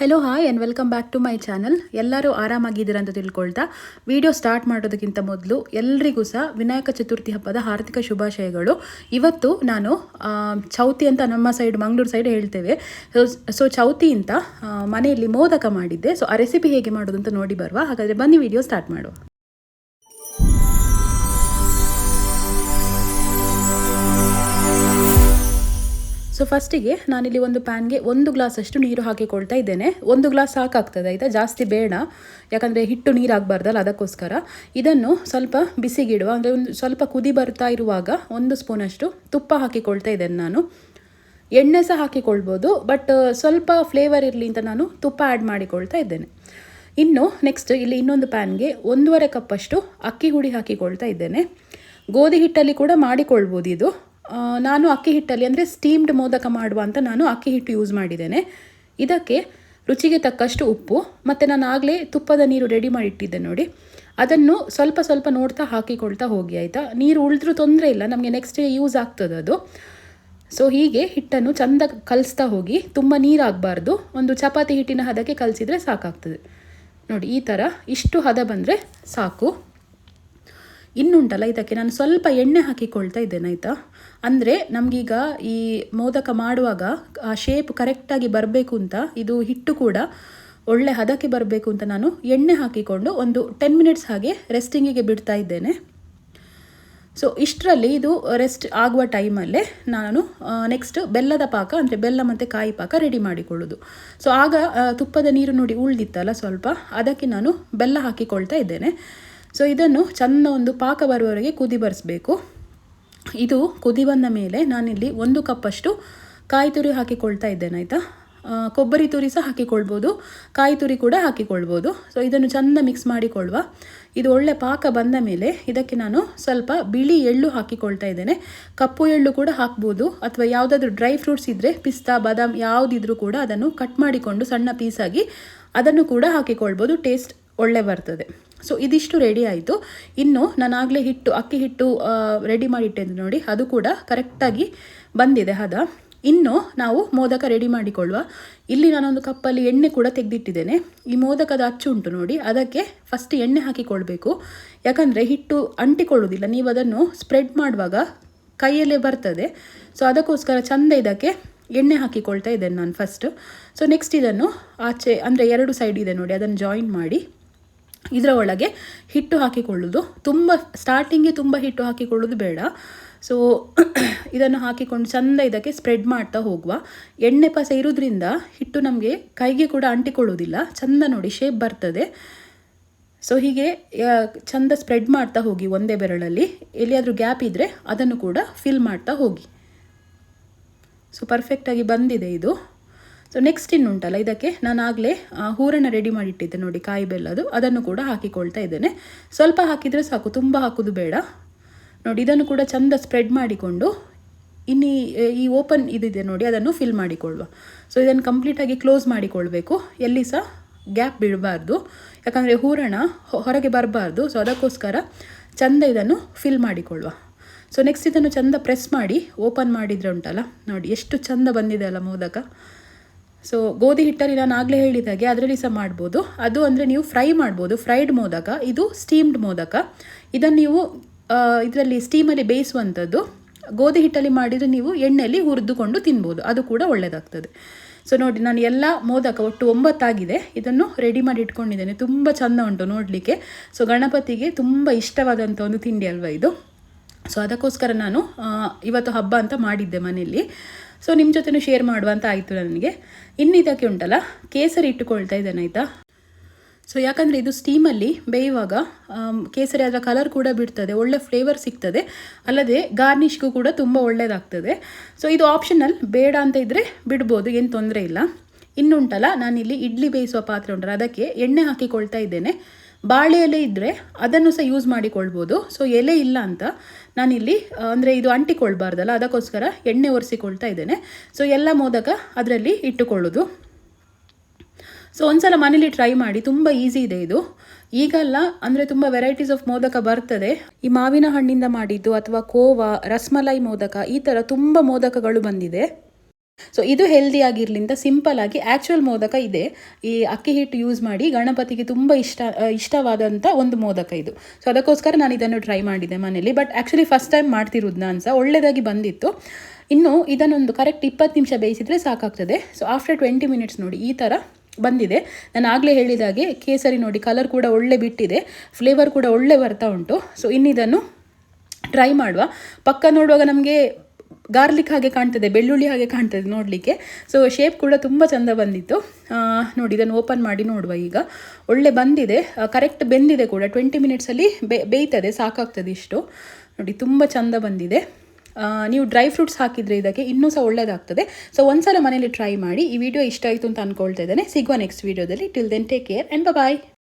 Hello hi and welcome back to my channel ಎಲ್ಲರೂ ಆರಾಮಾಗಿದ್ದೀರ ಅಂತ ತಿಳ್ಕೊಳ್ತಾ. ವಿಡಿಯೋ ಸ್ಟಾರ್ಟ್ ಮಾಡೋದಕ್ಕಿಂತ ಮೊದಲು ಎಲ್ರಿಗೂ ಸಹ ವಿನಾಯಕ ಚತುರ್ಥಿ ಹಬ್ಬದ ಹಾರ್ದಿಕ ಶುಭಾಶಯಗಳು. ಇವತ್ತು ನಾನು ಚೌತಿ ಅಂತ ನಮ್ಮ ಸೈಡ್ ಮಂಗಳೂರು ಸೈಡ್ ಹೇಳ್ತೇವೆ. ಸೊ ಚೌತಿ ಅಂತ ಮನೆಯಲ್ಲಿ ಮೋದಕ ಮಾಡಿದ್ದೆ. ಸೊ ಆ ರೆಸಿಪಿ ಹೇಗೆ ಮಾಡೋದು ಅಂತ ನೋಡಿ ಬರುವ. ಹಾಗಾದರೆ ಬನ್ನಿ ವಿಡಿಯೋ ಸ್ಟಾರ್ಟ್ ಮಾಡುವ. ಸೊ ಫಸ್ಟಿಗೆ ನಾನಿಲ್ಲಿ ಒಂದು ಪ್ಯಾನ್ಗೆ ಒಂದು ಗ್ಲಾಸಷ್ಟು ನೀರು ಹಾಕಿಕೊಳ್ತಾ ಇದ್ದೇನೆ. ಒಂದು ಗ್ಲಾಸ್ ಸಾಕಾಗ್ತದೆ, ಆಯಿತಾ? ಜಾಸ್ತಿ ಬೇಡ. ಯಾಕಂದರೆ ಹಿಟ್ಟು ನೀರು ಆಗಬಾರ್ದಲ್ಲ ಅದಕ್ಕೋಸ್ಕರ. ಇದನ್ನು ಸ್ವಲ್ಪ ಬಿಸಿಗಿಡುವ, ಅಂದರೆ ಒಂದು ಸ್ವಲ್ಪ ಕುದಿ ಬರ್ತಾ ಇರುವಾಗ ಒಂದು ಸ್ಪೂನಷ್ಟು ತುಪ್ಪ ಹಾಕಿಕೊಳ್ತಾ ಇದ್ದೇನೆ ನಾನು. ಎಣ್ಣೆ ಸಹ ಹಾಕಿಕೊಳ್ಬೋದು ಬಟ್ ಸ್ವಲ್ಪ ಫ್ಲೇವರ್ ಇರಲಿ ಅಂತ ನಾನು ತುಪ್ಪ ಆ್ಯಡ್ ಮಾಡಿಕೊಳ್ತಾ ಇದ್ದೇನೆ. ಇನ್ನು ನೆಕ್ಸ್ಟ್ ಇಲ್ಲಿ ಇನ್ನೊಂದು ಪ್ಯಾನ್ಗೆ ಒಂದೂವರೆ ಕಪ್ಪಷ್ಟು ಅಕ್ಕಿ ಹುಡಿ ಹಾಕಿಕೊಳ್ತಾ ಇದ್ದೇನೆ. ಗೋಧಿ ಹಿಟ್ಟಲ್ಲಿ ಕೂಡ ಮಾಡಿಕೊಳ್ಬೋದು ಇದು. ನಾನು ಅಕ್ಕಿ ಹಿಟ್ಟಲ್ಲಿ ಅಂದರೆ ಸ್ಟೀಮ್ಡ್ ಮೋದಕ ಮಾಡುವ ಅಂತ ನಾನು ಅಕ್ಕಿ ಹಿಟ್ಟು ಯೂಸ್ ಮಾಡಿದ್ದೇನೆ. ಇದಕ್ಕೆ ರುಚಿಗೆ ತಕ್ಕಷ್ಟು ಉಪ್ಪು ಮತ್ತು ನಾನು ಆಗಲೇ ತುಪ್ಪದ ನೀರು ರೆಡಿ ಮಾಡಿ ಇಟ್ಟಿದ್ದೆ ನೋಡಿ. ಅದನ್ನು ಸ್ವಲ್ಪ ಸ್ವಲ್ಪ ನೋಡ್ತಾ ಹಾಕಿಕೊಳ್ತಾ ಹೋಗಿ ಆಯಿತಾ? ನೀರು ಉಳಿದ್ರೂ ತೊಂದರೆ ಇಲ್ಲ, ನಮಗೆ ನೆಕ್ಸ್ಟ್ ಡೇ ಯೂಸ್ ಆಗ್ತದೆ ಅದು. ಸೊ ಹೀಗೆ ಹಿಟ್ಟನ್ನು ಚಂದ ಕಲಿಸ್ತಾ ಹೋಗಿ, ತುಂಬ ನೀರಾಗಬಾರ್ದು, ಒಂದು ಚಪಾತಿ ಹಿಟ್ಟಿನ ಹದಕ್ಕೆ ಕಲಿಸಿದರೆ ಸಾಕಾಗ್ತದೆ. ನೋಡಿ, ಈ ಥರ ಇಷ್ಟು ಹದ ಬಂದರೆ ಸಾಕು. ಇನ್ನುಂಟಲ್ಲ ಇದಕ್ಕೆ. ನಾನು ಸ್ವಲ್ಪ ಎಣ್ಣೆ ಹಾಕಿಕೊಳ್ತಾ ಇದ್ದೇನೆ, ಆಯಿತಾ? ಅಂದರೆ ನಮಗೀಗ ಈ ಮೋದಕ ಮಾಡುವಾಗ, ಆ ಶೇಪ್ ಕರೆಕ್ಟಾಗಿ ಬರಬೇಕು ಅಂತ, ಇದು ಹಿಟ್ಟು ಕೂಡ ಒಳ್ಳೆ ಹದಕ್ಕೆ ಬರಬೇಕು ಅಂತ ನಾನು ಎಣ್ಣೆ ಹಾಕಿಕೊಂಡು ಒಂದು ಟೆನ್ ಮಿನಿಟ್ಸ್ ಹಾಗೆ ರೆಸ್ಟಿಂಗಿಗೆ ಬಿಡ್ತಾ ಇದ್ದೇನೆ. ಸೊ ಇಷ್ಟರಲ್ಲಿ ಇದು ರೆಸ್ಟ್ ಆಗುವ ಟೈಮಲ್ಲೇ ನಾನು ನೆಕ್ಸ್ಟ್ ಬೆಲ್ಲದ ಪಾಕ, ಅಂದರೆ ಬೆಲ್ಲ ಮತ್ತು ಕಾಯಿ ಪಾಕ ರೆಡಿ ಮಾಡಿಕೊಳ್ಳೋದು. ಸೊ ಆಗ ತುಪ್ಪದ ನೀರು ನೋಡಿ ಉಳ್ದಿತ್ತಲ್ಲ ಸ್ವಲ್ಪ, ಅದಕ್ಕೆ ನಾನು ಬೆಲ್ಲ ಹಾಕಿಕೊಳ್ತಾ ಇದ್ದೇನೆ. ಸೊ ಇದನ್ನು ಚೆಂದ ಒಂದು ಪಾಕ ಬರುವವರೆಗೆ ಕುದಿ ಬರೆಸ್ಬೇಕು. ಇದು ಕುದಿ ಬಂದ ಮೇಲೆ ನಾನಿಲ್ಲಿ ಒಂದು ಕಪ್ಪಷ್ಟು ಕಾಯಿ ತುರಿ ಹಾಕಿಕೊಳ್ತಾ ಇದ್ದೇನೆ, ಆಯಿತಾ? ಕೊಬ್ಬರಿ ತುರಿ ಸಹ ಹಾಕಿಕೊಳ್ಬೋದು. ಕಾಯಿ ತುರಿ ಕೂಡ ಹಾಕಿಕೊಳ್ಬೋದು. ಸೊ ಇದನ್ನು ಚೆಂದ ಮಿಕ್ಸ್ ಮಾಡಿಕೊಳ್ಳುವ. ಇದು ಒಳ್ಳೆ ಪಾಕ ಬಂದ ಮೇಲೆ ಇದಕ್ಕೆ ನಾನು ಸ್ವಲ್ಪ ಬಿಳಿ ಎಳ್ಳು ಹಾಕಿಕೊಳ್ತಾ ಇದ್ದೇನೆ. ಕಪ್ಪು ಎಳ್ಳು ಕೂಡ ಹಾಕ್ಬೋದು, ಅಥವಾ ಯಾವುದಾದ್ರೂ ಡ್ರೈ ಫ್ರೂಟ್ಸ್ ಇದ್ದರೆ ಪಿಸ್ತಾ, ಬಾದಾಮ್ ಯಾವುದಿದ್ರೂ ಕೂಡ ಅದನ್ನು ಕಟ್ ಮಾಡಿಕೊಂಡು ಸಣ್ಣ ಪೀಸಾಗಿ ಅದನ್ನು ಕೂಡ ಹಾಕಿಕೊಳ್ಬೋದು. ಟೇಸ್ಟ್ ಒಳ್ಳೆ ಬರ್ತದೆ. ಸೊ ಇದಿಷ್ಟು ರೆಡಿ ಆಯಿತು. ಇನ್ನು ನಾನಾಗಲೇ ಹಿಟ್ಟು, ಅಕ್ಕಿ ಹಿಟ್ಟು ರೆಡಿ ಮಾಡಿಟ್ಟಿದ್ದೆ ನೋಡಿ, ಅದು ಕೂಡ ಕರೆಕ್ಟಾಗಿ ಬಂದಿದೆ ಹದ. ಇನ್ನು ನಾವು ಮೋದಕ ರೆಡಿ ಮಾಡಿಕೊಳ್ಳುವ. ಇಲ್ಲಿ ನಾನೊಂದು ಕಪ್ಪಲ್ಲಿ ಎಣ್ಣೆ ಕೂಡ ತೆಗೆದಿಟ್ಟಿದ್ದೇನೆ. ಈ ಮೋದಕದ ಅಚ್ಚು ಉಂಟು ನೋಡಿ, ಅದಕ್ಕೆ ಫಸ್ಟ್ ಎಣ್ಣೆ ಹಾಕಿಕೊಳ್ಬೇಕು. ಯಾಕಂದರೆ ಹಿಟ್ಟು ಅಂಟಿಕೊಳ್ಳೋದಿಲ್ಲ, ನೀವು ಅದನ್ನು ಸ್ಪ್ರೆಡ್ ಮಾಡುವಾಗ ಕೈಯಲ್ಲೇ ಬರ್ತದೆ. ಸೊ ಅದಕ್ಕೋಸ್ಕರ ಚಂದ ಇದಕ್ಕೆ ಎಣ್ಣೆ ಹಾಕಿಕೊಳ್ತಾ ಇದ್ದೇನೆ ನಾನು ಫಸ್ಟ್ ಸೊ ನೆಕ್ಸ್ಟ್ ಇದನ್ನು ಆಚೆ, ಅಂದರೆ ಎರಡು ಸೈಡ್ ಇದೆ ನೋಡಿ, ಅದನ್ನು ಜಾಯಿನ್ ಮಾಡಿ. ಇದರ ಒಳಗೆ ಹಿಟ್ಟು ಹಾಕಿಕೊಳ್ಳೋದು. ತುಂಬ ಸ್ಟಾರ್ಟಿಂಗ್ಗೆ ತುಂಬ ಹಿಟ್ಟು ಹಾಕಿಕೊಳ್ಳೋದು ಬೇಡ. ಸೊ ಇದನ್ನು ಹಾಕಿಕೊಂಡು ಚಂದ ಇದಕ್ಕೆ ಸ್ಪ್ರೆಡ್ ಮಾಡ್ತಾ ಹೋಗುವ. ಎಣ್ಣೆ ಪಸ ಇರೋದ್ರಿಂದ ಹಿಟ್ಟು ನಮಗೆ ಕೈಗೆ ಕೂಡ ಅಂಟಿಕೊಳ್ಳೋದಿಲ್ಲ. ಚಂದ ನೋಡಿ ಶೇಪ್ ಬರ್ತದೆ. ಸೊ ಹೀಗೆ ಚಂದ ಸ್ಪ್ರೆಡ್ ಮಾಡ್ತಾ ಹೋಗಿ ಒಂದೇ ಬೆರಳಲ್ಲಿ. ಎಲ್ಲಿಯಾದರೂ ಗ್ಯಾಪ್ ಇದ್ದರೆ ಅದನ್ನು ಕೂಡ ಫಿಲ್ ಮಾಡ್ತಾ ಹೋಗಿ. ಸೊ ಪರ್ಫೆಕ್ಟಾಗಿ ಬಂದಿದೆ ಇದು. ಸೊ ನೆಕ್ಸ್ಟ್ ಇನ್ನುಂಟಲ್ಲ ಇದಕ್ಕೆ ನಾನು ಆಗಲೇ ಹೂರಣ ರೆಡಿ ಮಾಡಿಟ್ಟಿದ್ದೆ ನೋಡಿ, ಕಾಯಿ ಬೆಲ್ಲದು. ಅದನ್ನು ಕೂಡ ಹಾಕಿಕೊಳ್ತಾ ಇದ್ದೇನೆ. ಸ್ವಲ್ಪ ಹಾಕಿದರೆ ಸಾಕು, ತುಂಬ ಹಾಕೋದು ಬೇಡ. ನೋಡಿ, ಇದನ್ನು ಕೂಡ ಚಂದ ಸ್ಪ್ರೆಡ್ ಮಾಡಿಕೊಂಡು, ಇನ್ನು ಈ- ಈ ಓಪನ್ ಇದಿದೆ ನೋಡಿ, ಅದನ್ನು ಫಿಲ್ ಮಾಡಿಕೊಳ್ಳುವ. ಸೊ ಇದನ್ನು ಕಂಪ್ಲೀಟಾಗಿ ಕ್ಲೋಸ್ ಮಾಡಿಕೊಳ್ಬೇಕು. ಎಲ್ಲಿ ಸಹ ಗ್ಯಾಪ್ ಬಿಡಬಾರ್ದು. ಯಾಕಂದರೆ ಹೂರಣ ಹೊರಗೆ ಬರಬಾರ್ದು. ಸೊ ಅದಕ್ಕೋಸ್ಕರ ಚಂದ ಇದನ್ನು ಫಿಲ್ ಮಾಡಿಕೊಳ್ಳುವ. ಸೊ ನೆಕ್ಸ್ಟ್ ಇದನ್ನು ಚಂದ ಪ್ರೆಸ್ ಮಾಡಿ ಓಪನ್ ಮಾಡಿದರೆ ಉಂಟಲ್ಲ, ನೋಡಿ, ಎಷ್ಟು ಚಂದ ಬಂದಿದೆ ಅಲ್ಲ ಮೋದಕ. ಸೊ ಗೋಧಿ ಹಿಟ್ಟಲ್ಲಿ ನಾನು ಆಗಲೇ ಹೇಳಿದಾಗೆ, ಅದರಲ್ಲಿ ಸಹ ಮಾಡ್ಬೋದು. ಅದು ಅಂದರೆ ನೀವು ಫ್ರೈ ಮಾಡ್ಬೋದು. ಫ್ರೈಡ್ ಮೋದಕ, ಇದು ಸ್ಟೀಮ್ಡ್ ಮೋದಕ. ಇದನ್ನು ನೀವು ಇದರಲ್ಲಿ ಸ್ಟೀಮಲ್ಲಿ ಬೇಯಿಸುವಂಥದ್ದು, ಗೋಧಿ ಹಿಟ್ಟಲ್ಲಿ ಮಾಡಿದರೆ ನೀವು ಎಣ್ಣೆಯಲ್ಲಿ ಹುರಿದುಕೊಂಡು ತಿನ್ಬೋದು. ಅದು ಕೂಡ ಒಳ್ಳೆಯದಾಗ್ತದೆ ಸೊ ನೋಡಿ, ನಾನು ಎಲ್ಲ ಮೋದಕ ಒಟ್ಟು ಒಂಬತ್ತಾಗಿದೆ. ಇದನ್ನು ರೆಡಿ ಮಾಡಿ ಇಟ್ಕೊಂಡಿದ್ದೇನೆ. ತುಂಬ ಚೆಂದ ಉಂಟು ನೋಡಲಿಕ್ಕೆ. ಸೊ ಗಣಪತಿಗೆ ತುಂಬ ಇಷ್ಟವಾದಂಥ ಒಂದು ತಿಂಡಿ ಅಲ್ವಾ ಇದು? ಸೊ ಅದಕ್ಕೋಸ್ಕರ ನಾನು ಇವತ್ತು ಹಬ್ಬ ಅಂತ ಮಾಡಿದ್ದೆ ಮನೆಯಲ್ಲಿ. ಸೊ ನಿಮ್ಮ ಜೊತೆನೂ ಶೇರ್ ಮಾಡುವ ಅಂತ ಆಯಿತು ನನಗೆ. ಇನ್ನು ಇದಕ್ಕೆ ಉಂಟಲ್ಲ, ಕೇಸರಿ ಇಟ್ಟುಕೊಳ್ತಾ ಇದ್ದೇನೆ ಆಯಿತಾ? ಸೊ ಯಾಕಂದರೆ ಇದು ಸ್ಟೀಮಲ್ಲಿ ಬೇಯುವಾಗ ಕೇಸರಿ ಅದರ ಕಲರ್ ಕೂಡ ಬಿಡ್ತದೆ, ಒಳ್ಳೆ ಫ್ಲೇವರ್ ಸಿಗ್ತದೆ. ಅಲ್ಲದೆ ಗಾರ್ನಿಷ್ಗೂ ಕೂಡ ತುಂಬ ಒಳ್ಳೆಯದಾಗ್ತದೆ ಸೊ ಇದು ಆಪ್ಷನಲ್ ಬೇಡ ಅಂತ ಇದ್ದರೆ ಬಿಡ್ಬೋದು, ಏನು ತೊಂದರೆ ಇಲ್ಲ. ಇನ್ನುಂಟಲ್ಲ, ನಾನಿಲ್ಲಿ ಇಡ್ಲಿ ಬೇಯಿಸುವ ಪಾತ್ರೆ ಉಂಟಲ್ಲ, ಅದಕ್ಕೆ ಎಣ್ಣೆ ಹಾಕಿಕೊಳ್ತಾ ಇದ್ದೇನೆ. ಬಾಳೆ ಎಲೆ ಇದ್ದರೆ ಅದನ್ನು ಸಹ ಯೂಸ್ ಮಾಡಿಕೊಳ್ಬೋದು. ಸೊ ಎಲೆ ಇಲ್ಲ ಅಂತ ನಾನಿಲ್ಲಿ ಅಂದರೆ ಇದು ಅಂಟಿಕೊಳ್ಬಾರ್ದಲ್ಲ, ಅದಕ್ಕೋಸ್ಕರ ಎಣ್ಣೆ ಒರೆಸಿಕೊಳ್ತಾ ಇದ್ದೇನೆ. ಸೊ ಎಲ್ಲ ಮೋದಕ ಅದರಲ್ಲಿ ಇಟ್ಟುಕೊಳ್ಳೋದು. ಸೊ ಒಂದ್ಸಲ ಮನೇಲಿ ಟ್ರೈ ಮಾಡಿ, ತುಂಬ ಈಸಿ ಇದೆ ಇದು. ಈಗಲ್ಲ ಅಂದರೆ ತುಂಬ ವೆರೈಟೀಸ್ ಆಫ್ ಮೋದಕ ಬರ್ತದೆ. ಈ ಮಾವಿನ ಹಣ್ಣಿಂದ ಮಾಡಿದ್ದು ಅಥವಾ ಕೋವಾ, ರಸ್ಮಲೈ ಮೋದಕ, ಈ ಥರ ತುಂಬ ಮೋದಕಗಳು ಬಂದಿದೆ. ಸೊ ಇದು ಹೆಲ್ದಿ ಆಗಿರ್ಲಿಂದ ಸಿಂಪಲ್ ಆಗಿ ಆ್ಯಕ್ಚುಯಲ್ ಮೋದಕ ಇದೆ. ಈ ಅಕ್ಕಿ ಹಿಟ್ಟು ಯೂಸ್ ಮಾಡಿ ಗಣಪತಿಗೆ ತುಂಬ ಇಷ್ಟ ಇಷ್ಟವಾದಂಥ ಒಂದು ಮೋದಕ ಇದು. ಸೊ ಅದಕ್ಕೋಸ್ಕರ ನಾನು ಇದನ್ನು ಟ್ರೈ ಮಾಡಿದೆ ಮನೇಲಿ ಬಟ್ ಆ್ಯಕ್ಚುಲಿ ಫಸ್ಟ್ ಟೈಮ್ ಮಾಡ್ತಿರೋದು ನಾನು ಸಹ. ಒಳ್ಳೆಯದಾಗಿ ಬಂದಿತ್ತು. ಇನ್ನು ಇದನ್ನೊಂದು ಕರೆಕ್ಟ್ ಇಪ್ಪತ್ತು ನಿಮಿಷ ಬೇಯಿಸಿದರೆ ಸಾಕಾಗ್ತದೆ. ಸೊ ಆಫ್ಟರ್ ಟ್ವೆಂಟಿ ಮಿನಿಟ್ಸ್ ನೋಡಿ ಈ ಥರ ಬಂದಿದೆ. ನಾನು ಆಗಲೇ ಹೇಳಿದಾಗೆ ಕೇಸರಿ ನೋಡಿ ಕಲರ್ ಕೂಡ ಒಳ್ಳೆ ಬಿಟ್ಟಿದೆ. ಫ್ಲೇವರ್ ಕೂಡ ಒಳ್ಳೆ ಬರ್ತಾ ಉಂಟು. ಸೊ ಇನ್ನಿದನ್ನು ಟ್ರೈ ಮಾಡುವ. ಪಕ್ಕ ನೋಡುವಾಗ ನಮಗೆ ಗಾರ್ಲಿಕ್ ಹಾಗೆ ಕಾಣ್ತದೆ, ಬೆಳ್ಳುಳ್ಳಿ ಹಾಗೆ ಕಾಣ್ತದೆ ನೋಡಲಿಕ್ಕೆ. ಸೊ ಶೇಪ್ ಕೂಡ ತುಂಬ ಚೆಂದ ಬಂದಿತ್ತು. ನೋಡಿ, ಇದನ್ನು ಓಪನ್ ಮಾಡಿ ನೋಡುವ ಈಗ. ಒಳ್ಳೆ ಬಂದಿದೆ. ಕರೆಕ್ಟ್ ಬೆಂದಿದೆ ಕೂಡ. ಟ್ವೆಂಟಿ ಮಿನಿಟ್ಸಲ್ಲಿ ಬೇ, ಬೇಯ್ತದೆ, ಸಾಕಾಗ್ತದೆ ಇಷ್ಟು. ನೋಡಿ, ತುಂಬ ಚೆಂದ ಬಂದಿದೆ. ನೀವು ಡ್ರೈ ಫ್ರೂಟ್ಸ್ ಹಾಕಿದರೆ ಇದಕ್ಕೆ ಇನ್ನೂ ಸಹ ಒಳ್ಳೆಯದಾಗ್ತದೆ ಸೊ ಒಂದ್ಸಲ ಮನೇಲಿ ಟ್ರೈ ಮಾಡಿ ಈ ವಿಡಿಯೋ ಇಷ್ಟ ಆಯಿತು ಅಂತ ಅಂದ್ಕೊಳ್ತಾ ಇದ್ದೇನೆ. ಸಿಗುವ ನೆಕ್ಸ್ಟ್ ವೀಡಿಯೋದಲ್ಲಿ till then take care and bye